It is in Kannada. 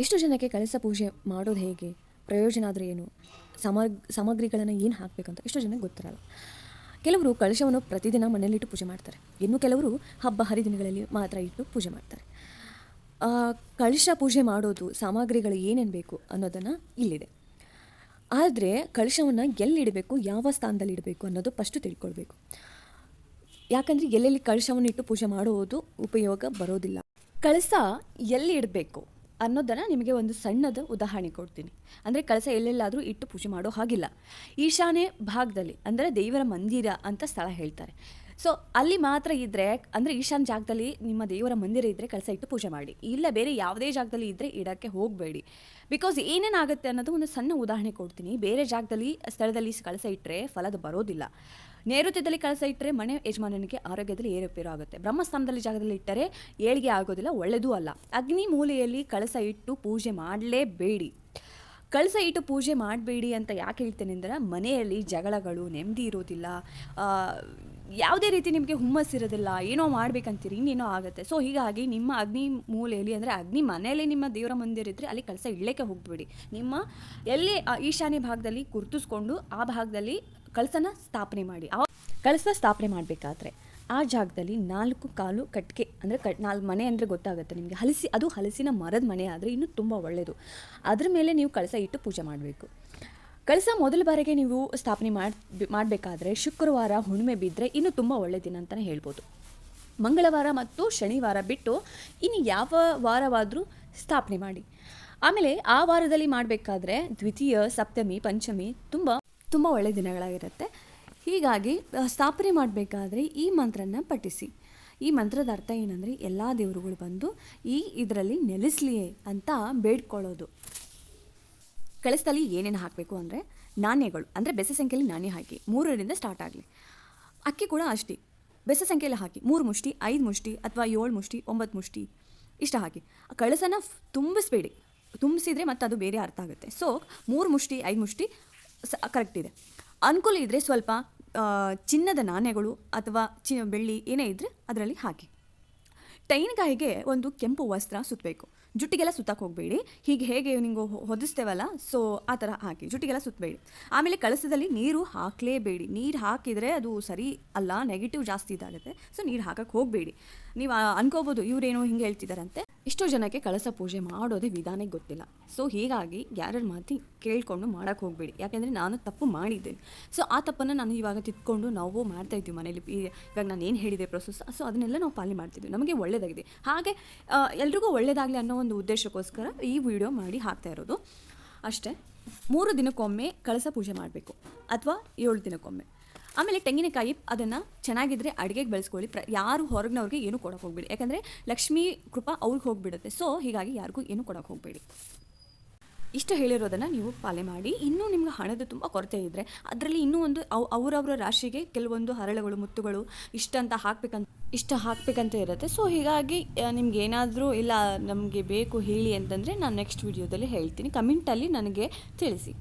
ಇಷ್ಟು ಜನಕ್ಕೆ ಕಳಸ ಪೂಜೆ ಮಾಡೋದು ಹೇಗೆ? ಪ್ರಯೋಜನ ಆದರೆ ಏನು? ಸಮಗ್, ಸಾಮಗ್ರಿಗಳನ್ನು ಏನು ಹಾಕಬೇಕಂತ? ಇಷ್ಟು ಜನಕ್ಕೆ ಗೊತ್ತಿರಲ್ಲ. ಕೆಲವರು ಕಳಶವನ್ನು ಪ್ರತಿದಿನ ಮನೆಯಲ್ಲಿಟ್ಟು ಪೂಜೆ ಮಾಡ್ತಾರೆ. ಇನ್ನು ಕೆಲವರು ಹಬ್ಬ ಹರಿದಿನಗಳಲ್ಲಿ ಮಾತ್ರ ಇಟ್ಟು ಪೂಜೆ ಮಾಡ್ತಾರೆ. ಕಳಶ ಪೂಜೆ ಮಾಡೋದು, ಸಾಮಗ್ರಿಗಳು ಏನೇನು ಬೇಕು ಅನ್ನೋದನ್ನು ಇಲ್ಲಿದೆ. ಆದರೆ ಕಳಶವನ್ನು ಎಲ್ಲಿಡಬೇಕು, ಯಾವ ಸ್ಥಾನದಲ್ಲಿ ಇಡಬೇಕು ಅನ್ನೋದು ಫಸ್ಟು ತಿಳ್ಕೊಳ್ಬೇಕು. ಯಾಕಂದರೆ ಎಲ್ಲೆಲ್ಲಿ ಕಳಶವನ್ನು ಇಟ್ಟು ಪೂಜೆ ಮಾಡುವುದು ಉಪಯೋಗ ಬರೋದಿಲ್ಲ. ಕಳಸ ಎಲ್ಲಿ ಇಡಬೇಕು ಅನ್ನೋದನ್ನು ನಿಮಗೆ ಒಂದು ಸಣ್ಣದ ಉದಾಹರಣೆ ಕೊಡ್ತೀನಿ. ಅಂದರೆ ಕಳಸ ಎಲ್ಲೆಲ್ಲಾದರೂ ಇಟ್ಟು ಪೂಜೆ ಮಾಡೋ ಹಾಗಿಲ್ಲ. ಈಶಾನ್ಯ ಭಾಗದಲ್ಲಿ, ಅಂದರೆ ದೇವರ ಮಂದಿರ ಅಂತ ಸ್ಥಳ ಹೇಳ್ತಾರೆ. ಸೊ ಅಲ್ಲಿ ಮಾತ್ರ ಇದ್ದರೆ ಅಂದರೆ ಈಶಾನ್ಯ ಜಾಗದಲ್ಲಿ ನಿಮ್ಮ ದೇವರ ಮಂದಿರ ಇದ್ದರೆ ಕಳಸ ಇಟ್ಟು ಪೂಜೆ ಮಾಡಿ. ಇಲ್ಲ ಬೇರೆ ಯಾವುದೇ ಜಾಗದಲ್ಲಿ ಇದ್ದರೆ ಇಡೋಕ್ಕೆ ಹೋಗಬೇಡಿ. ಬಿಕಾಸ್ ಏನೇನಾಗುತ್ತೆ ಅನ್ನೋದು ಒಂದು ಸಣ್ಣ ಉದಾಹರಣೆ ಕೊಡ್ತೀನಿ. ಬೇರೆ ಜಾಗದಲ್ಲಿ, ಸ್ಥಳದಲ್ಲಿ ಕಳಸ ಇಟ್ಟರೆ ಫಲದ ಬರೋದಿಲ್ಲ. ನೈಋತ್ಯದಲ್ಲಿ ಕಳಸ ಇಟ್ಟರೆ ಮನೆ ಯಜಮಾನನಿಗೆ ಆರೋಗ್ಯದಲ್ಲಿ ಏರುಪೇರು ಆಗುತ್ತೆ. ಬ್ರಹ್ಮಸ್ಥಾನದಲ್ಲಿ ಜಾಗದಲ್ಲಿ ಇಟ್ಟರೆ ಏಳಿಗೆ ಆಗೋದಿಲ್ಲ ಒಳ್ಳೆಯದೂ ಅಲ್ಲ. ಅಗ್ನಿ ಮೂಲೆಯಲ್ಲಿ ಕಳಸ ಇಟ್ಟು ಪೂಜೆ ಮಾಡಲೇಬೇಡಿ. ಕಳಸ ಇಟ್ಟು ಪೂಜೆ ಮಾಡಬೇಡಿ ಅಂತ ಯಾಕೆ ಹೇಳ್ತೇನೆ ಅಂದರೆ ಮನೆಯಲ್ಲಿ ಜಗಳಗಳು, ನೆಮ್ಮದಿ ಇರೋದಿಲ್ಲ. ಯಾವುದೇ ರೀತಿ ನಿಮಗೆ ಹುಮ್ಮಸ್ಸಿರೋದಿಲ್ಲ ಏನೋ ಮಾಡ್ಬೇಕಂತೀರಿ, ಇನ್ನೇನೋ ಆಗುತ್ತೆ. ಸೊ ಹೀಗಾಗಿ ನಿಮ್ಮ ಅಗ್ನಿ ಮೂಲೆಯಲ್ಲಿ ಅಂದರೆ ಅಗ್ನಿ ಮನೆಯಲ್ಲಿ ನಿಮ್ಮ ದೇವರ ಮಂದಿರ ಇದ್ದರೆ ಅಲ್ಲಿ ಕಳಸ ಇಡಲಿಕ್ಕೆ ಹೋಗ್ಬೇಡಿ. ನಿಮ್ಮ ಎಲ್ಲಿ ಈಶಾನ್ಯ ಭಾಗದಲ್ಲಿ ಗುರುತಿಸ್ಕೊಂಡು ಆ ಭಾಗದಲ್ಲಿ ಕಳಸನ ಸ್ಥಾಪನೆ ಮಾಡಿ. ಆ ಕಳಸ ಸ್ಥಾಪನೆ ಮಾಡಬೇಕಾದ್ರೆ. ಆ ಜಾಗದಲ್ಲಿ ನಾಲ್ಕು ಕಾಲು ಕಟ್ಟಿಗೆ ಅಂದರೆ ಕಟ್ ನಾಲ್ಕು ಮನೆ ಅಂದರೆ ಗೊತ್ತಾಗುತ್ತೆ ನಿಮಗೆ. ಹಲಸಿ, ಅದು ಹಲಸಿನ ಮರದ ಮನೆ ಆದರೆ ಇನ್ನೂ ತುಂಬ ಒಳ್ಳೆಯದು ಅದ್ರ ಮೇಲೆ ನೀವು ಕಳಸ ಇಟ್ಟು ಪೂಜೆ ಮಾಡಬೇಕು. ಕಳಸ ಮೊದಲ ಬಾರಿಗೆ ನೀವು ಸ್ಥಾಪನೆ ಮಾಡಿ, ಮಾಡಬೇಕಾದ್ರೆ ಶುಕ್ರವಾರ ಹುಣ್ಣಿಮೆ ಬಿದ್ದರೆ ಇನ್ನೂ ತುಂಬ ಒಳ್ಳೆಯ ದಿನ ಅಂತಲೇ ಹೇಳ್ಬೋದು. ಮಂಗಳವಾರ ಮತ್ತು ಶನಿವಾರ ಬಿಟ್ಟು ಇನ್ನು ಯಾವ ವಾರವಾದರೂ ಸ್ಥಾಪನೆ ಮಾಡಿ. ಆಮೇಲೆ ಆ ವಾರದಲ್ಲಿ ಮಾಡಬೇಕಾದ್ರೆ ದ್ವಿತೀಯ, ಸಪ್ತಮಿ, ಪಂಚಮಿ ತುಂಬ ತುಂಬ ಒಳ್ಳೆಯ ದಿನಗಳಾಗಿರುತ್ತೆ. ಹೀಗಾಗಿ ಸ್ಥಾಪನೆ ಮಾಡಬೇಕಾದ್ರೆ ಈ ಮಂತ್ರನ ಪಠಿಸಿ. ಈ ಮಂತ್ರದ ಅರ್ಥ ಏನಂದರೆ, ಎಲ್ಲ ದೇವರುಗಳು ಬಂದು ಈ ಇದರಲ್ಲಿ ನೆಲೆಸಲಿಯೇ ಅಂತ ಬೇಡ್ಕೊಳ್ಳೋದು. ಕಳಸದಲ್ಲಿ ಏನೇನು ಹಾಕಬೇಕು ಅಂದರೆ, ನಾಣ್ಯಗಳು. ಅಂದರೆ ಬೆಸ ಸಂಖ್ಯೆಯಲ್ಲಿ ನಾಣ್ಯ ಹಾಕಿ, ಮೂರರಿಂದ ಸ್ಟಾರ್ಟ್ ಆಗಲಿ. ಅಕ್ಕಿ ಕೂಡ ಅಷ್ಟೇ. ಬೆಸ ಸಂಖ್ಯೆಯಲ್ಲಿ ಹಾಕಿ, ಮೂರು ಮುಷ್ಟಿ, ಐದು ಮುಷ್ಟಿ ಅಥವಾ ಏಳು ಮುಷ್ಟಿ, ಒಂಬತ್ತು ಮುಷ್ಟಿ, ಇಷ್ಟ ಹಾಕಿ. ಆ ಕಳಸನ ತುಂಬಿಸ್ಬೇಡಿ ತುಂಬಿಸಿದರೆ ಮತ್ತೆ ಅದು ಬೇರೆ ಅರ್ಥ ಆಗುತ್ತೆ. ಸೊ ಮೂರು ಮುಷ್ಟಿ, ಐದು ಮುಷ್ಟಿ, ಸ ಕರೆಕ್ಟ್ ಇದೆ. ಅನುಕೂಲ ಇದ್ದರೆ ಸ್ವಲ್ಪ ಚಿನ್ನದ ನಾಣ್ಯಗಳು ಅಥವಾ ಚಿ, ಬೆಳ್ಳಿ ಏನೇ ಇದ್ದರೆ ಅದರಲ್ಲಿ ಹಾಕಿ. ಟೈನ್ಗಾಯಿಗೆ ಒಂದು ಕೆಂಪು ವಸ್ತ್ರ ಸುತ್ತಬೇಕು ಜುಟ್ಟಿಗೆಲ್ಲ ಸುತ್ತಕ್ಕೆ ಹೋಗಬೇಡಿ. ಹೀಗೆ ಹೇಗೆ ನಿಂಗೆ ಹೊದಿಸ್ತೇವಲ್ಲ, ಸೊ ಆ ಥರ ಹಾಕಿ, ಜುಟ್ಟಿಗೆಲ್ಲ ಸುತ್ತಬೇಡಿ ಆಮೇಲೆ ಕಳಸದಲ್ಲಿ ನೀರು ಹಾಕಲೇಬೇಡಿ. ನೀರು ಹಾಕಿದರೆ ಅದು ಸರಿ ಅಲ್ಲ ನೆಗೆಟಿವ್ ಜಾಸ್ತಿ ಇದಾಗುತ್ತೆ, ಸೊ ನೀರು ಹಾಕಕ್ಕೆ ಹೋಗಬೇಡಿ. ನೀವು ಅನ್ಕೋಬೋದು ಇವರೇನೋ ಹಿಂಗೆ ಹೇಳ್ತಿದ್ದಾರಂತೆ ಎಷ್ಟೋ ಜನಕ್ಕೆ ಕಳಸ ಪೂಜೆ ಮಾಡೋದೇ ವಿಧಾನಕ್ಕೆ ಗೊತ್ತಿಲ್ಲ. ಸೊ ಹೀಗಾಗಿ ಯಾರ್ಯಾರ ಮಾತಿ ಕೇಳಿಕೊಂಡು ಮಾಡೋಕ್ಕೆ ಹೋಗಬೇಡಿ. ಯಾಕೆಂದರೆ ನಾನು ತಪ್ಪು ಮಾಡಿದ್ದೇನೆ. ಸೊ ಆ ತಪ್ಪನ್ನು ನಾನು ಇವಾಗ ತಿದ್ಕೊಂಡು ನಾವು ಮಾಡ್ತಾ ಇದ್ದೀವಿ ಮನೇಲಿ. ಇವಾಗ ನಾನು ಏನು ಹೇಳಿದೆ ಪ್ರೊಸೆಸ್ ಸೊ ಅದನ್ನೆಲ್ಲ ನಾವು ಪಾಲನೆ ಮಾಡ್ತಿದ್ವಿ. ನಮಗೆ ಒಳ್ಳೆಯದಾಗಿದೆ ಹಾಗೆ ಎಲ್ರಿಗೂ ಒಳ್ಳೆಯದಾಗಲಿ ಅನ್ನೋ ಒಂದು ಉದ್ದೇಶಕ್ಕೋಸ್ಕರ ಈ ವಿಡಿಯೋ ಮಾಡಿ ಹಾಕ್ತಾ ಇರೋದು. ಅಷ್ಟೇ. ಮೂರು ದಿನಕ್ಕೊಮ್ಮೆ ಕಳಸ ಪೂಜೆ ಮಾಡಬೇಕು. ಅಥವಾ ಏಳು ದಿನಕ್ಕೊಮ್ಮೆ. ಆಮೇಲೆ ತೆಂಗಿನಕಾಯಿ ಅದನ್ನು ಚೆನ್ನಾಗಿದ್ರೆ ಅಡುಗೆಗೆ ಬೆಳೆಸ್ಕೊಳ್ಳಿ. ಪ್ರ, ಯಾರು ಹೊರಗಿನವ್ರಿಗೆ ಏನು ಕೊಡೋಕೆ ಹೋಗಬೇಡಿ. ಯಾಕಂದರೆ ಲಕ್ಷ್ಮೀ ಕೃಪಾ ಅವ್ರಿಗೆ ಹೋಗಿಬಿಡುತ್ತೆ. ಸೊ ಹೀಗಾಗಿ ಯಾರಿಗೂ ಏನು ಕೊಡೋಕೆ ಹೋಗಬೇಡಿ. ಇಷ್ಟು ಹೇಳಿರೋದನ್ನು ನೀವು ಪಾಲೆ ಮಾಡಿ. ಇನ್ನೂ ನಿಮ್ಗೆ ಹಣದ ತುಂಬ ಕೊರತೆ ಇದ್ದರೆ ಅದರಲ್ಲಿ ಇನ್ನೂ ಒಂದು ಅವ್, ಅವರವರ ರಾಶಿಗೆ ಕೆಲವೊಂದು ಹರಳುಗಳು, ಮುತ್ತುಗಳು ಇಷ್ಟಂತ ಹಾಕ್ಬೇಕಂತ, ಇಷ್ಟ ಹಾಕಬೇಕಂತ ಇರುತ್ತೆ. ಸೊ ಹೀಗಾಗಿ ನಿಮ್ಗೆ ಏನಾದರೂ ಇಲ್ಲ, ನಮಗೆ ಬೇಕು ಹೇಳಿ ಅಂತಂದರೆ ನಾನು ನೆಕ್ಸ್ಟ್ ವಿಡಿಯೋದಲ್ಲಿ ಹೇಳ್ತೀನಿ. ಕಮೆಂಟಲ್ಲಿ ನನಗೆ ತಿಳಿಸಿ.